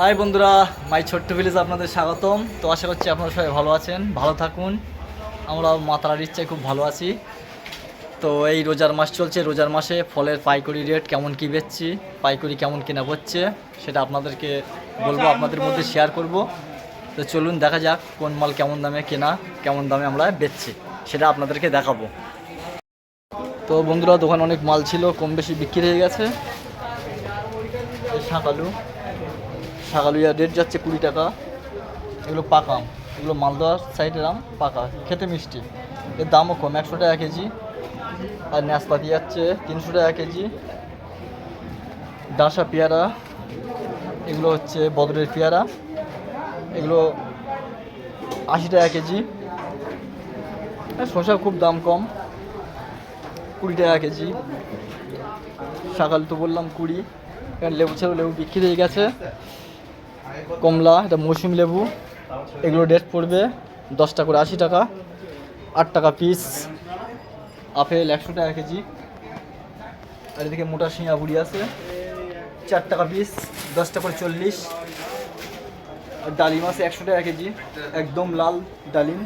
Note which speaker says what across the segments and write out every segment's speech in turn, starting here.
Speaker 1: High বন্ধুরা, মাই ছোট্ট village আপনাদের স্বাগতম। তো আশা করছি আপনারা সবাই ভালো আছেন, ভালো থাকুন। আমরা মাতারার ইচ্ছায় খুব ভালো আছি। তো এই রোজার মাস চলছে, রোজার মাসে ফলের পাইকারি রেট কেমন কী বেচছি, পাইকারি কেমন কেনা হচ্ছে, সেটা আপনাদেরকে বলব, আপনাদের মধ্যে শেয়ার করব। তো চলুন দেখা যাক কোন মাল কেমন দামে কেনা, কেমন দামে আমরা বেচছি, সেটা আপনাদেরকে দেখাবো। তো বন্ধুরা, দোকানে অনেক মাল ছিল, কম বেশি বিক্রি হয়ে গেছে। শাঁকালু শাকালুয়া রেট যাচ্ছে কুড়ি টাকা। এগুলো পাকা আম। এগুলো মালদার সাইডের আম পাকা, খেতে মিষ্টি। এর দামও কম, একশো টাকা কেজি। আর নাশপাতি যাচ্ছে তিনশো টাকা কেজি। ডাঁসা পেয়ারা, এগুলো হচ্ছে বদরের পেয়ারা। এগুলো আশি টাকা কেজি। শসা খুব দাম কম, কুড়ি টাকা কেজি। সকাল তো বললাম কুড়ি। এখানে লেবু ছিল লেবু বিক্রি হয়ে গেছে। কমলা, এটা মৌসুমি লেবু। এগুলো রেট পড়বে দশটা করে আশি টাকা। আট টাকা পিস আপেল একশো টাকা কেজি। আর এদিকে মোটা শিঙা বুড়ি আছে। চার টাকা পিস দশটা করে চল্লিশ। আর ডালিম আছে একশো টাকা কেজি। একদম লাল ডালিম।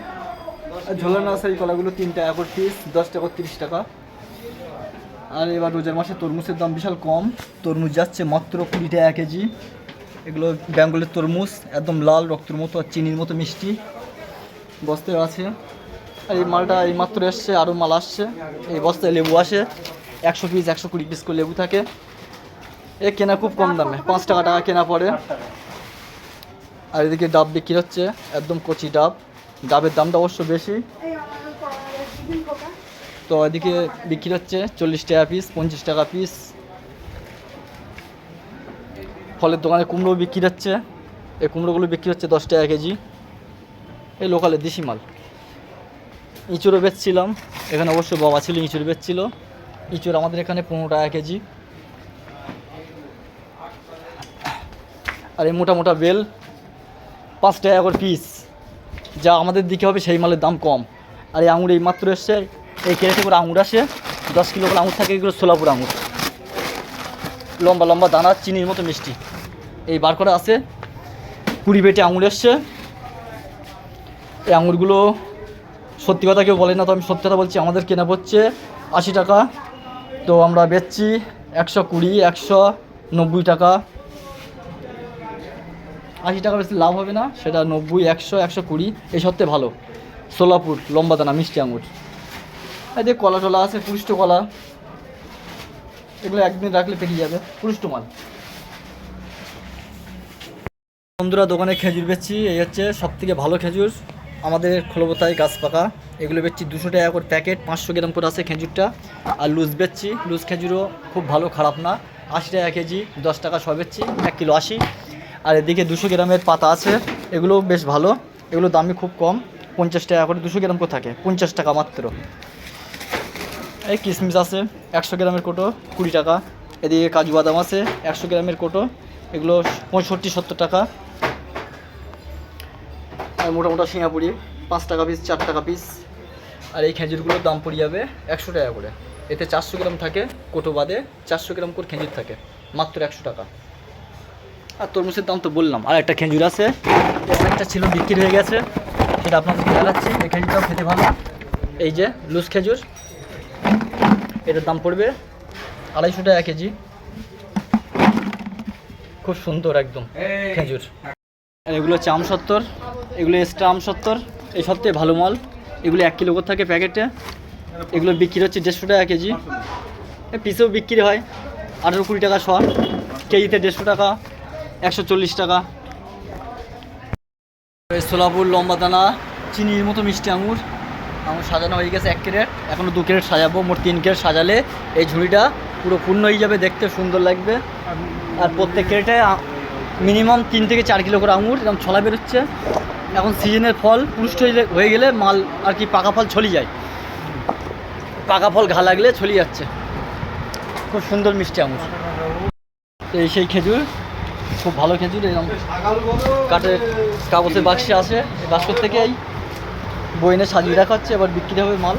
Speaker 1: আর আছে এই কলাগুলো তিন টাকা করে পিস দশ টাকা তিরিশ টাকা। আর এবার রোজার মাসে তরমুজের দাম বিশাল কম। তরমুজ যাচ্ছে মাত্র কুড়ি টাকা কেজি। এগুলো বেঙ্গলের তরমুজ, একদম লাল রক্তের মতো আর চিনির মতো মিষ্টি। বস্তায় আছে। আর এই মালটা এই মাত্র এসছে, আরও মাল আসছে। এই বস্তায় লেবু আসে। একশো পিস একশো কুড়ি পিস করে লেবু থাকে। এ কেনা খুব কম দামে, পাঁচ টাকা টাকা কেনা পড়ে। আর এদিকে ডাব বিক্রি হচ্ছে, একদম কচি ডাব। ডাবের দামটা অবশ্য বেশি। তো এদিকে বিক্রি হচ্ছে চল্লিশ টাকা পিস পঞ্চাশ টাকা পিস ফলের দোকানে কুমড়ো বিক্রি হচ্ছে। এই কুমড়োগুলো বিক্রি হচ্ছে দশ টাকা কেজি। এই লোকালে দেশি মাল। ইঁচড়ও বেচছিলাম। এখানে অবশ্য বাবা ছিল, ইঁচড় বেচছিল। ইঁচড় আমাদের এখানে পনেরো টাকা কেজি। আর এই মোটা মোটা বেল, পাঁচ টাকা করে পিস যা আমাদের দিকে হবে, সেই মালের দাম কম। আর এই আঙুর এই মাত্র এসছে, এই কেরেটে করে আঙুর আসে। দশ কিলো করে আঙুর থাকে, এগুলো সোলাপুর আঙুর। লম্বা লম্বা দানা, চিনির মতো মিষ্টি। এই বার করা আছে। কুড়ি পেটে আঙুর এসছে। এই আঙুরগুলো সত্যি কথা কেউ বলে না তো আমি সত্যি কথা বলছি, আমাদের কেনা পড়ছে আশি টাকা। তো আমরা বেচছি একশো কুড়ি, একশো নব্বই টাকা। আশি টাকা বেশি লাভ হবে না, সেটা নব্বই, একশো একশো কুড়ি এই সত্যি ভালো। সোলাপুর, লম্বা দানা, মিষ্টি আঙুর। এই যে কলা টলা আছে পুষ্ট কলা, এগুলো একদিন রাখলে পেকে যাবে পুষ্ট মাল। বন্ধুরা দোকানে খেজুর বেচছি, এই হচ্ছে সব থেকে ভালো খেজুর। আমাদের খোলবতায় গাছ পাকা। এগুলো বেচছি দুশো টাকা করে প্যাকেট, পাঁচশো গ্রাম করে আছে খেজুরটা। আর লুজ বেচছি, লুজ খেজুরও খুব ভালো, খারাপ না। আশি টাকা কেজি, দশ টাকা সব বেচছি, এক কিলো আশি। আর এদিকে দুশো গ্রামের পাতা আছে, এগুলো বেশ ভালো। এগুলো দামি খুব কম, পঞ্চাশ টাকা করে দুশো গ্রাম করে থাকে, পঞ্চাশ টাকা মাত্র। এই কিশমিশ আছে, একশো গ্রামের কোটো, কুড়ি টাকা। এদিকে কাজু বাদাম আছে, একশো গ্রামের কোটো, এগুলো পঁয়ষট্টি, সত্তর টাকা। মোটা মোটা সিঙ্গাপুরি পাঁচ টাকা পিস চার টাকা পিস আর এই খেজুরগুলোর দাম পড়ে যাবে একশো টাকা করে। এতে চারশো গ্রাম থাকে কোটো বাদে চারশো গ্রাম করে খেজুর থাকে মাত্র একশো টাকা। আর তরমুজের দাম তো বললাম আর একটা খেজুর আছে। একটা ছিল বিক্রি হয়ে গেছে সেটা আপনাদেরকে দেখাচ্ছি। এই খেজুরটাও খেতে ভালো। এই যে লুজ খেজুর এটার দাম পড়বে আড়াইশো টাকা কেজি। খুব সুন্দর একদম খেজুর। আর এগুলো হচ্ছে আম সত্তর এগুলো আম সত্তর, এই সবথেকে ভালো মাল। এগুলো এক কিলো করে থাকে প্যাকেটে? এগুলো বিক্রি হচ্ছে দেড়শো টাকা কেজি। পিসেও বিক্রি হয়। আঠেরো কুড়ি টাকা শ কেজিতে দেড়শো টাকা, একশো চল্লিশ টাকা। সোলাপুর লম্বা দানা, চিনির মতো মিষ্টি আঙুর। আঙুর সাজানো হয়ে গেছে এক ক্যারেট। এখনও দু ক্যারেট সাজাবো, মোট তিন ক্যারেট সাজালে। এই ঝুড়িটা পুরো পূর্ণ হয়ে যাবে, দেখতে সুন্দর লাগবে। আর প্রত্যেক ক্যারেটে মিনিমাম তিন থেকে চার কিলো করে আঙুর, এরকম ছলা বেরোচ্ছে। এখন সিজনের ফল পুষ্ট হয়ে- গেলে মাল আর কি পাকা ফল ছলি যায়। পাকা ফল ঘা লাগলে ছলি যাচ্ছে। খুব সুন্দর মিষ্টি আঙুর এই সেই খেজুর, খুব ভালো খেজুর এরকম কাঠের কাগজের বাক্সে আসে বাক্সর থেকেই বইনে সাজিয়ে রাখা হচ্ছে, এবার বিক্রি হবে মাল।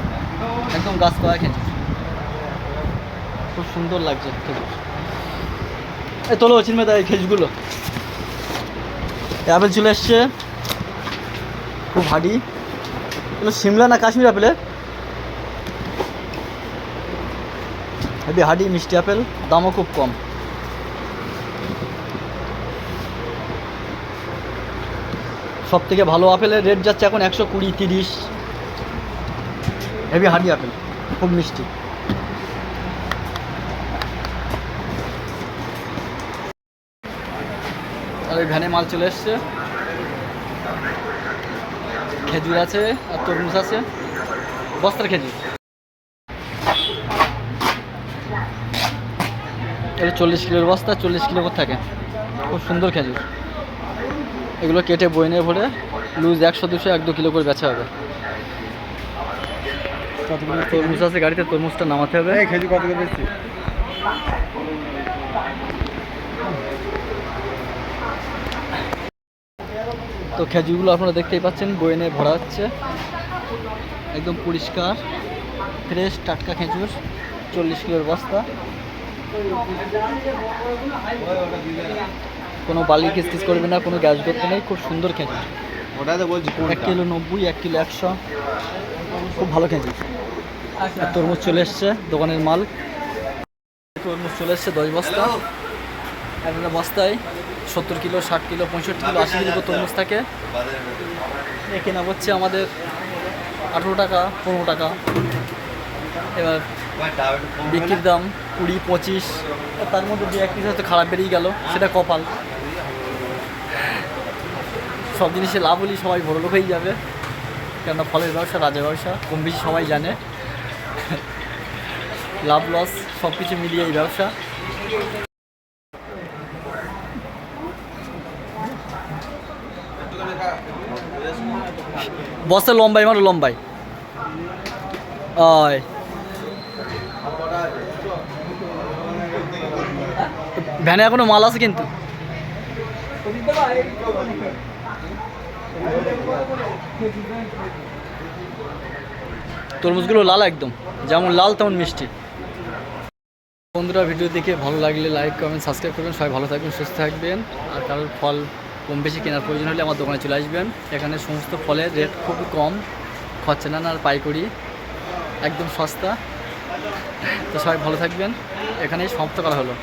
Speaker 1: একদম গাছ পাওয়া খেজুর। খুব সুন্দর লাগছে খেজুর। এই তোলো চিনবে তাই খেজুরগুলো। অ্যাপেল চলে এসছে। খুব হাডি। এগুলো সিমলা না কাশ্মীর অ্যাপেলে হেভি হাডি, মিষ্টি আপেল, দামও খুব কম। সব থেকে ভালো আপেলের রেট যাচ্ছে এখন একশো কুড়ি, তিরিশ। হেভি হাডি আপেল, খুব মিষ্টি। আর ভ্যানে মাল চলে এসছে। খেজুর আছে আর তরমুজ আছে। বস্তার খেজুর। এটা চল্লিশ কিলোর বস্তা, চল্লিশ কিলো করে থাকে খুব সুন্দর খেজুর। এগুলো কেটে বইনে ভরে লুজ একশো, দুশো, এক দু কিলো করে বেচা হবে। তরমুজ আছে গাড়িতে? তরমুজটা নামাতে হবে।
Speaker 2: খেজুর কত করে
Speaker 1: তো খেজুরগুলো আপনারা দেখতেই পাচ্ছেন বইনে ভরা হচ্ছে একদম পরিষ্কার ফ্রেশ টাটকা খেজুর চল্লিশ কিলোর বস্তা। কোনো বালি কিস্তিস করবে না কোনো গ্যাস করতে নেই খুব সুন্দর খেজুর।
Speaker 2: ওটা তো বলছি
Speaker 1: এক কিলো নব্বই এক কিলো একশো খুব ভালো খেজুর। আর তরমুজ চলে এসছে দোকানের মাল। তরমুজ চলে এসছে দশ বস্তা। একটা বস্তায় সত্তর কিলো, ষাট কিলো, পঁয়ষট্টি কিলো, আশি কিলো তরমুজ থাকে। এ কেনা হচ্ছে আমাদের আঠেরো টাকা, পনেরো টাকা। এবার বিক্রির দাম কুড়ি, পঁচিশ। তার মধ্যে দু এক পিস হয়তো খারাপ বেরিয়ে গেল, সেটা কপাল। সব জিনিসে লাভ হলেই সবাই বড় লোক হয়ে যাবে। কেননা ফলের ব্যবসা রাজা ব্যবসা, কম বেশি সবাই জানে। লাভ, লস সব কিছু মিলিয়ে এই ব্যবসা। বস্তা লম্বাই মানে লম্বাই। ভ্যানে এখনও মাল আছে কিন্তু। তরমুজগুলো লাল একদম, যেমন লাল তেমন মিষ্টি। বন্ধুরা, ভিডিও দেখে ভালো লাগলে লাইক কমেন্ট সাবস্ক্রাইব করবেন। সবাই ভালো থাকবেন, সুস্থ থাকবেন। আর কারোর ফল কম বেশি কেনার প্রয়োজন হলে আমার দোকানে চলে আসবেন। এখানে সমস্ত ফলের রেট খুব কম খরচা নেন আর পাইকারি একদম সস্তা। তো সবাই ভালো থাকবেন। এখানেই সমাপ্ত করা হলো।